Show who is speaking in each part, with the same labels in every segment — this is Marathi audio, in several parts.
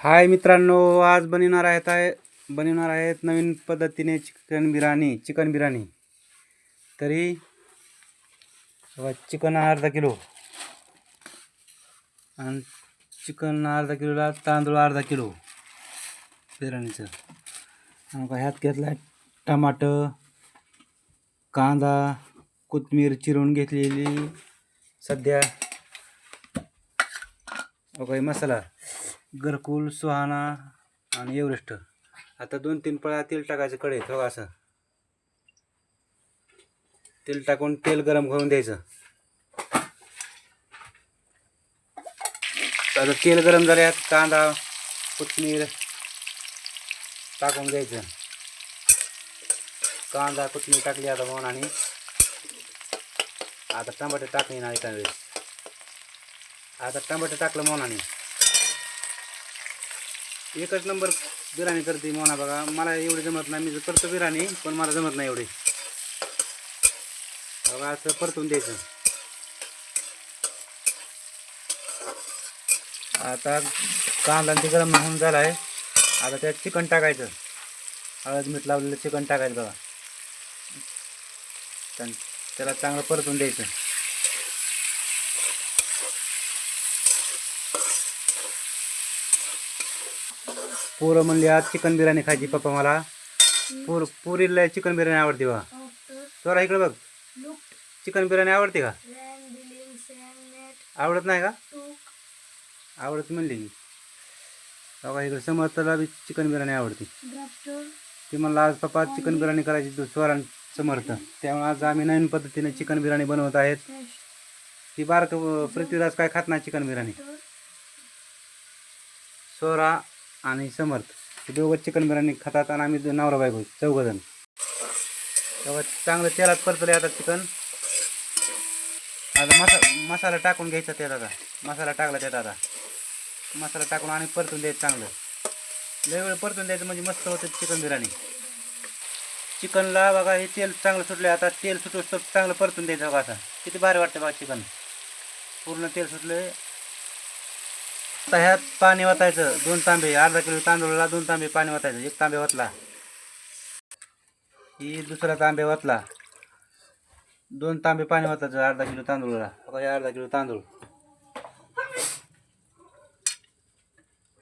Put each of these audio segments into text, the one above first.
Speaker 1: हाय मित्रांनो आज बनवणार आहेत आहे बनवणार आहेत नवीन पद्धतीने चिकन बिर्याणी चिकन बिर्याणी. तरी चिकन अर्धा किलो. आणि चिकन अर्धा किलोला तांदूळ अर्धा किलो बिर्याणीचं. आणि ह्यात घेतला आहे टमाटर कांदा कोथमीर चिरून घेतलेली. सध्या बघा मसाला. घरकुल सुहाना आणि एव्हरेस्ट. आता दोन तीन पळा तेल टाकायचं कढईत हो असं? तेल टाकून तेल गरम करून द्यायचं. आता तेल गरम झाल्यात कांदा कोथिंबीर टाकून द्यायचं. कांदा कोथिंबीर टाकली आता म्हणून आणि आता टमाटे टाकले ना एका वेळेस. आता टमाटे टाकलं मोनाने एकच नंबर बिर्याणी करते मोना बघा. मला एवढी जमत नाही. मी करतो बिर्याणी पण मला जमत नाही एवढी. बघा असं परतून द्यायचं. आता कांदा ते गरम होऊन झाला आहे आता त्यात चिकन टाकायचं. हळद मीठ लावलेलं चिकन टाकायचं बघा. त्यान- त्याला चांगलं परतून द्यायचं. पोरं म्हणली आज चिकन बिर्याणी खायची पप्पा मला. पूर पुरीला चिकन बिर्याणी आवडते बघा स्वरा इकडे बघ. चिकन बिर्याणी आवडते का? आवडत नाही का? आवडत म्हणली की बघा इकडे समर्थला बी चिकन बिर्याणी आवडते. ती म्हणलं आज पप्पा चिकन बिर्याणी करायची तू समर्थ. त्यामुळे आज आम्ही नवीन पद्धतीने चिकन बिर्याणी बनवत आहेत. ती बारक पृथ्वीराज काय खात नाही चिकन बिर्याणी. सोरा आणि समर्थ. हे दोघं चिकन बिर्याणी खातात आणि आम्ही नवरा बायको चौघजण तेव्हा चांगलं तेलात परतले आता चिकन. आता मसा मसाला टाकून घ्यायचा त्यात आता. मसाला टाकला त्यात आता. मसाला टाकून आणि परतून द्यायचं चांगलं. लय वेळ परतून द्यायचं म्हणजे मस्त होतं चिकन बिर्याणी. चिकनला बघा हे तेल चांगलं सुटलं आता तेल सुटू चांगलं परतून द्यायचं बघा आता. किती भारी वाटतं बघा चिकन. पूर्ण तेल सुटलं आता ह्यात पाणी ओतायचं दोन तांबे. अर्धा किलो तांदूळला दोन तांबे पाणी ओतायचं एक तांबे ओतला ही दुसरा तांबे ओतला दोन तांबे पाणी ओतायचं अर्धा किलो तांदूळला. आता हे अर्धा किलो तांदूळ.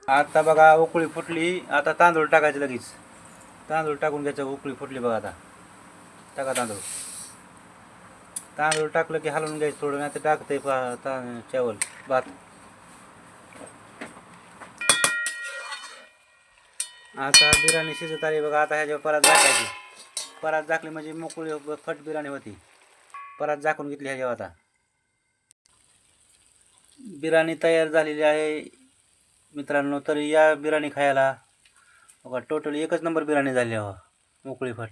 Speaker 1: आता बघा उकळी फुटली. आता तांदूळ टाकायचं लगेच. तांदूळ टाकून घ्यायचं. उकळी फुटली बघा आता. टाका तांदूळ. तांदूळ टाकलं की हलवून घ्यायचं थोडं. नाही तर टाकतंय पा ता चावल भात. आता बिर्याणी शिजत आली. बघा आता ह्याच्यावर परत झाकायची. परत झाकली म्हणजे मोकळी फट बिर्याणी होती. परत झाकून घेतली ह्याच्यावर आता. बिर्याणी तयार झालेली आहे. मित्रांनो तर या बिर्याणी खायला बघा टोटल एकच नंबर बिर्याणी झाली हो मोकळी फट.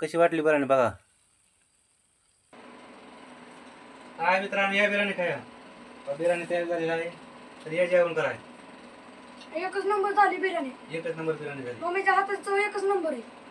Speaker 1: कशी वाटली बिर्याणी बघा. हाय मित्रांनो या बिर्याणी खाया बिर्याणी तयार झालेली आहे. तर या जेवण कराय
Speaker 2: एकच नंबर झाली बिर्याणी.
Speaker 1: एकच नंबर बिर्याणी झाली.
Speaker 2: मम्मीच्या चव एकच नंबर आहे.